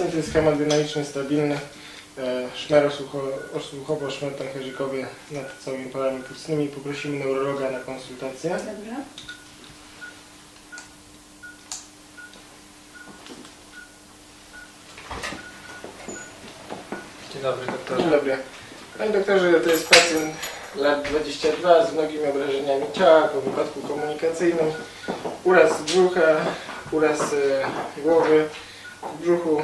Pacjent jest hemodynamicznie stabilny. E, Szmer osłucho- osłuchowo, szmer pęcherzykowy nad całymi polami płucnymi. Poprosimy neurologa na konsultację. Dobrze. Dzień dobry doktorze. Dzień dobry. Panie doktorze, to jest pacjent lat 22 z mnogimi obrażeniami ciała po wypadku komunikacyjnym. Uraz brzucha, uraz e, głowy. Brzuchu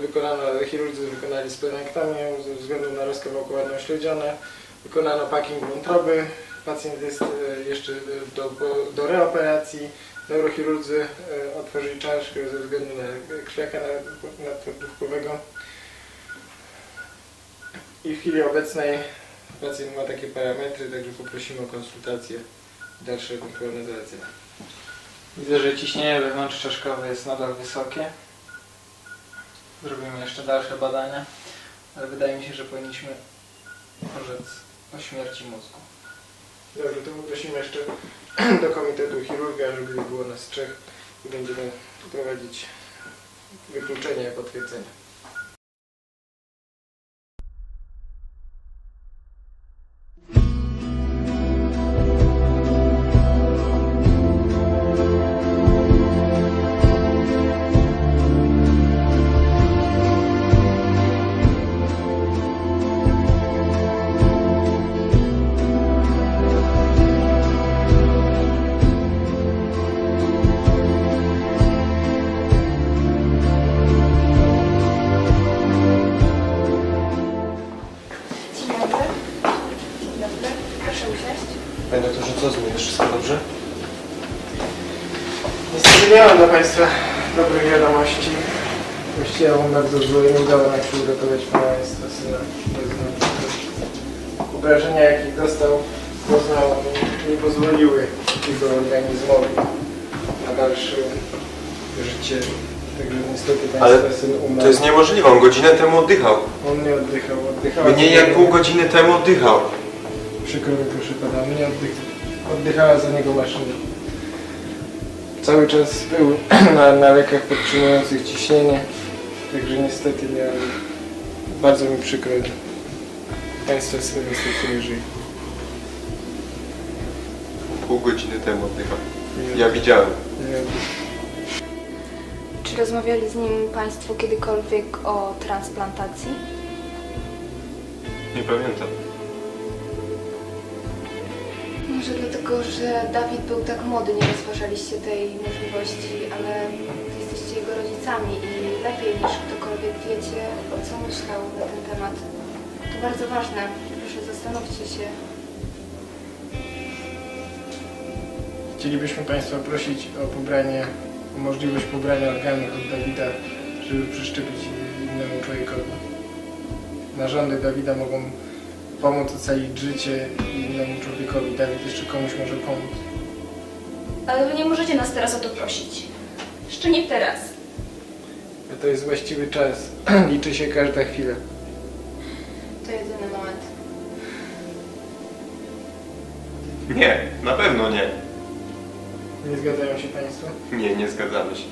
wykonano, chirurdzy wykonali splenektomię ze względu na rozkawałkowanie śledzione. Wykonano packing wątroby. Pacjent jest e, jeszcze do, do reoperacji. Neurochirurdzy e, otworzyli czaszkę ze względu na krwiaka nadprodukowego. I w chwili obecnej pacjent ma takie parametry, także poprosimy o konsultację i dalsze ewentualne zalecenia. Widzę, że ciśnienie wewnątrzczaszkowe jest nadal wysokie. Zrobimy jeszcze dalsze badania, ale wydaje mi się, że powinniśmy orzec o śmierci mózgu. Dobrze, to poprosimy jeszcze do Komitetu Chirurga, żeby było nas trzech i będziemy prowadzić wykluczenie i Państwa dobrych wiadomości. Właściwie mam bardzo złe nie udało nam się uratować Państwa syna. Obrażenia jakich dostał, doznał, nie pozwoliły jego organizmowi na dalsze życie. Także niestety Ale Państwa syn umarł. To jest niemożliwe, on godzinę temu oddychał. On nie oddychał, oddychał. Mniej jak pół godziny temu oddychał. Przykro mi proszę pana, mnie oddych, oddychała za niego maszyna. Cały czas był na, na lekach podtrzymujących ciśnienie, także niestety nie, bardzo mi przykro. Państwa syn niestety nie żyje. Pół godziny temu oddychał. Ja widziałem. nie. Czy rozmawiali z nim Państwo kiedykolwiek o transplantacji? Nie pamiętam. Może dlatego, że Dawid był tak młody, nie rozważaliście tej możliwości, ale jesteście jego rodzicami i lepiej niż ktokolwiek wiecie, o co myślał na ten temat. To bardzo ważne. Proszę zastanówcie się. Chcielibyśmy Państwa prosić o pobranie, o możliwość pobrania organów od Dawida, żeby przeszczepić innemu człowiekowi. Narządy Dawida mogą pomóc ocalić życie innemu człowiekowi. Dawid jeszcze komuś może pomóc. Ale wy nie możecie nas teraz o to prosić. Jeszcze nie teraz. To jest właściwy czas. Liczy się każda chwila. To jedyny moment. Nie, na pewno nie. Nie zgadzają się Państwo? Nie, nie zgadzamy się.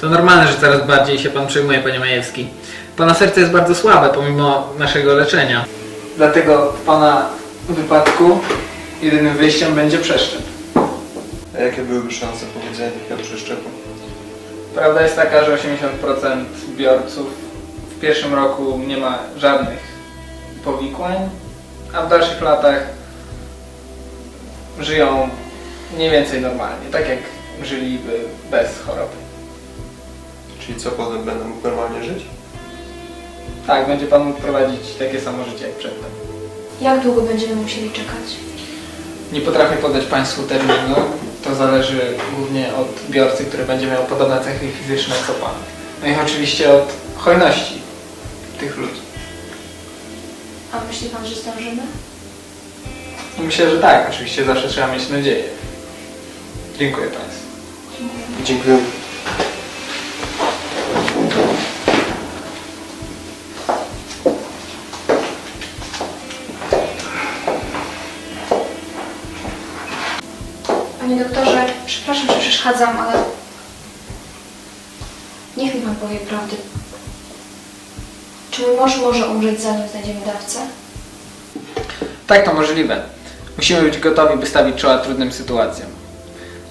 To normalne, że coraz bardziej się pan przejmuje, panie Majewski. Pana serce jest bardzo słabe pomimo naszego leczenia. Dlatego w pana wypadku jedynym wyjściem będzie przeszczep. A jakie byłyby szanse powodzenia takiego przeszczepu? Prawda jest taka, że 80% biorców w pierwszym roku nie ma żadnych powikłań, a w dalszych latach żyją mniej więcej normalnie, tak jak żyliby bez choroby. Czyli co, potem będę mógł normalnie żyć? Tak, będzie Pan mógł prowadzić takie samo życie jak przedtem. Jak długo będziemy musieli czekać? Nie potrafię podać Państwu terminu, to zależy głównie od biorcy, który będzie miał podobne cechy fizyczne co Pan. No i oczywiście od hojności tych ludzi. A myśli pan, że zdążymy? Myślę, że tak, oczywiście zawsze trzeba mieć nadzieję. Dziękuję Państwu. Dziękuję. Przeszkadzam, ale... Niech mi pan powie prawdę. Czy mój mąż może umrzeć zanim znajdziemy dawcę? Tak, to możliwe. Musimy być gotowi, by stawić czoła trudnym sytuacjom.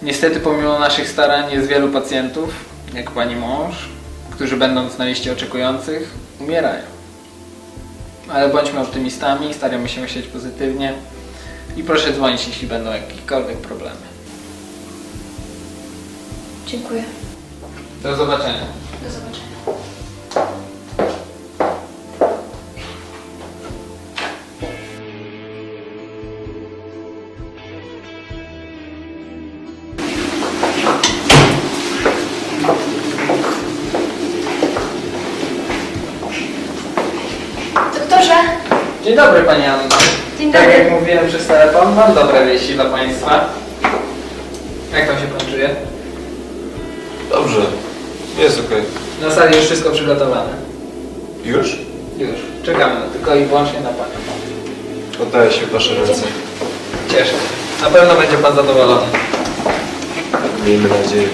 Niestety, pomimo naszych starań, jest wielu pacjentów, jak pani mąż, którzy będąc na liście oczekujących, umierają. Ale bądźmy optymistami, staramy się myśleć pozytywnie i proszę dzwonić, jeśli będą jakiekolwiek problemy. Dziękuję. Do zobaczenia. Do zobaczenia. Doktorze! Dzień dobry Pani Anno. Dzień Tak dobry. jak mówiłem przez telefon, mam dobre wieści dla Państwa. Jak tam się Pan czuje? Dobrze. Jest okej. Na sali już wszystko przygotowane. Już? Już. Czekamy tylko i wyłącznie na Pana. Oddaję się w Wasze ręce. Cieszę się. Na pewno będzie Pan zadowolony. Miejmy nadzieję.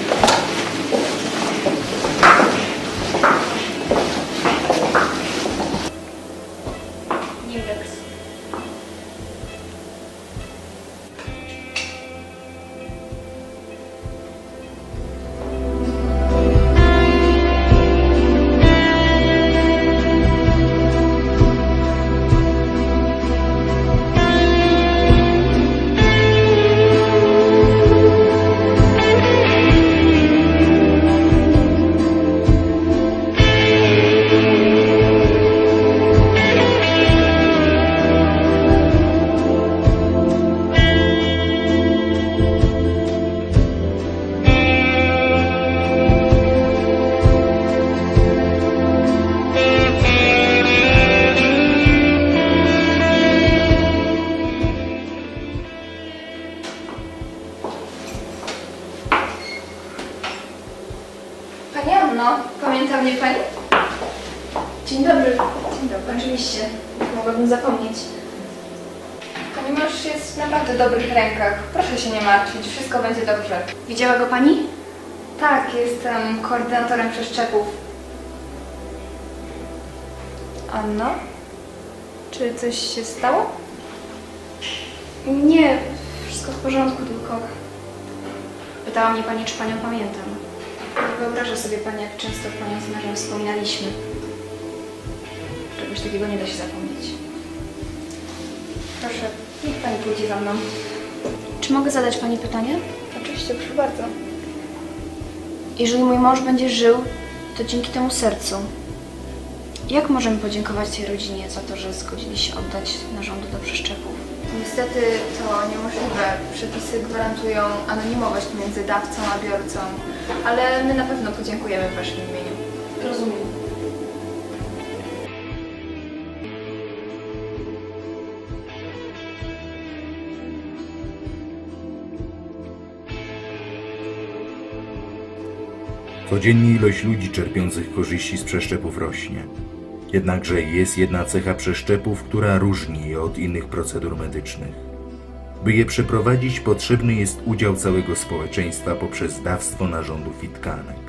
Pani mąż jest w naprawdę dobrych rękach. Proszę się nie martwić, wszystko będzie dobrze. Widziała go pani? Tak, jestem koordynatorem przeszczepów. Anno? Czy coś się stało? Nie, wszystko w porządku, tylko pytała mnie pani, czy panią pamiętam. Nie wyobraża sobie pani, jak często panią z mężem wspominaliśmy. Czegoś takiego nie da się zapomnieć. Proszę, niech Pani pójdzie za mną. Czy mogę zadać pani pytanie? Oczywiście, proszę bardzo. Jeżeli mój mąż będzie żył, to dzięki temu sercu. Jak możemy podziękować tej rodzinie za to, że zgodzili się oddać narządy do przeszczepów? Niestety to niemożliwe. Przepisy gwarantują anonimowość między dawcą a biorcą, ale my na pewno podziękujemy w Waszym imieniu. Rozumiem. Codziennie ilość ludzi czerpiących korzyści z przeszczepów rośnie. Jednakże jest jedna cecha przeszczepów, która różni je od innych procedur medycznych. By je przeprowadzić, potrzebny jest udział całego społeczeństwa poprzez dawstwo narządów i tkanek.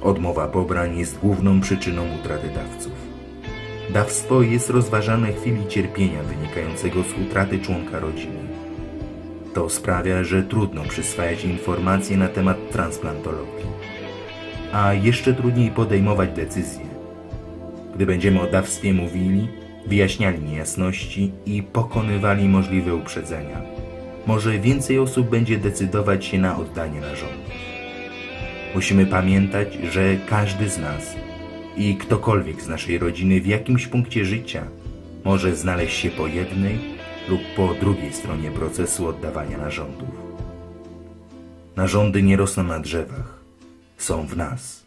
Odmowa pobrań jest główną przyczyną utraty dawców. Dawstwo jest rozważane w chwili cierpienia wynikającego z utraty członka rodziny. To sprawia, że trudno przyswajać informacje na temat transplantologii a jeszcze trudniej podejmować decyzje. Gdy będziemy o dawstwie mówili, wyjaśniali niejasności i pokonywali możliwe uprzedzenia, może więcej osób będzie decydować się na oddanie narządów. Musimy pamiętać, że każdy z nas i ktokolwiek z naszej rodziny w jakimś punkcie życia może znaleźć się po jednej lub po drugiej stronie procesu oddawania narządów. Narządy nie rosną na drzewach, są w nas.